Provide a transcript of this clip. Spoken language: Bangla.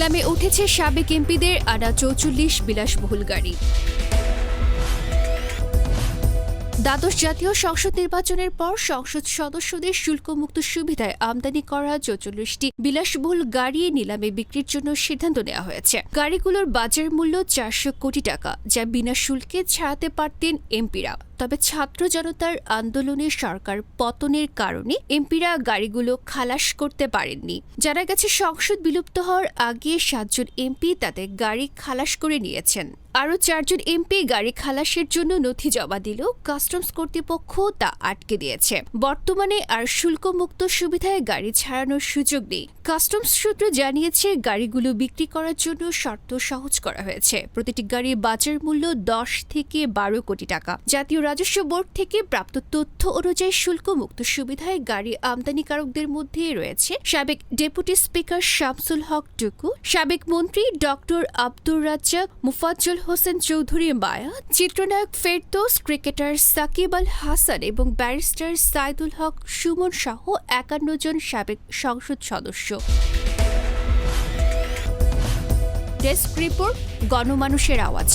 নিলামে উঠেছে সাবেক এমপিদের আনা চৌচল্লিশ বিলাসবহুল গাড়ি। দ্বাদশ জাতীয় সংসদ নির্বাচনের পর সংসদ সদস্যদের শুল্কমুক্ত সুবিধায় আমদানি করা চৌচল্লিশটি বিলাসবহুল গাড়ি নিলামে বিক্রির জন্য সিদ্ধান্ত নেওয়া হয়েছে। গাড়িগুলোর বাজার মূল্য চারশো কোটি টাকা, যা বিনা শুল্কে ছাড়াতে পারতেন এমপিরা। তবে ছাত্র জনতার আন্দোলনে সরকার পতনের কারণে এমপিরা গাড়িগুলো খালাস করতে পারেননি। জানা গেছে, সংসদ বিলুপ্ত হওয়ার আগে সাতজন এমপি তাদের গাড়ি খালাস করে নিয়েছেন। আরও চারজন এমপি গাড়ি খালাসের জন্য নথি জমা দিলেও কাস্টমস কর্তৃপক্ষ তা আটকে দিয়েছে। বর্তমানে আর শুল্কমুক্ত সুবিধায় গাড়ি ছাড়ানোর সুযোগ নেই। কাস্টমস সূত্র জানিয়েছে, গাড়িগুলো বিক্রি করার জন্য শর্ত সহজ করা হয়েছে। প্রতিটি গাড়ির বাজার মূল্য দশ থেকে বারো কোটি টাকা। জাতীয় রাজস্ব বোর্ড থেকে প্রাপ্ত তথ্য অনুযায়ী শুল্কমুক্ত সুবিধায় গাড়ি আমদানিকারকদের মধ্যে রয়েছে সাবেক ডেপুটি স্পিকার শামসুল হক টুকু, সাবেক মন্ত্রী ডক্টর আব্দুর রাজ্জাক, মুফাজ্জল হোসেন চৌধুরী মায়া, চিত্রনায়ক ফেরদৌস, ক্রিকেটার সাকিব আল হাসান এবং ব্যারিস্টার সাইদুল হক, সুমন সহ একান্ন জন সাবেক সংসদ সদস্য। ডেস্ক রিপোর্ট, গণমানুষের আওয়াজ।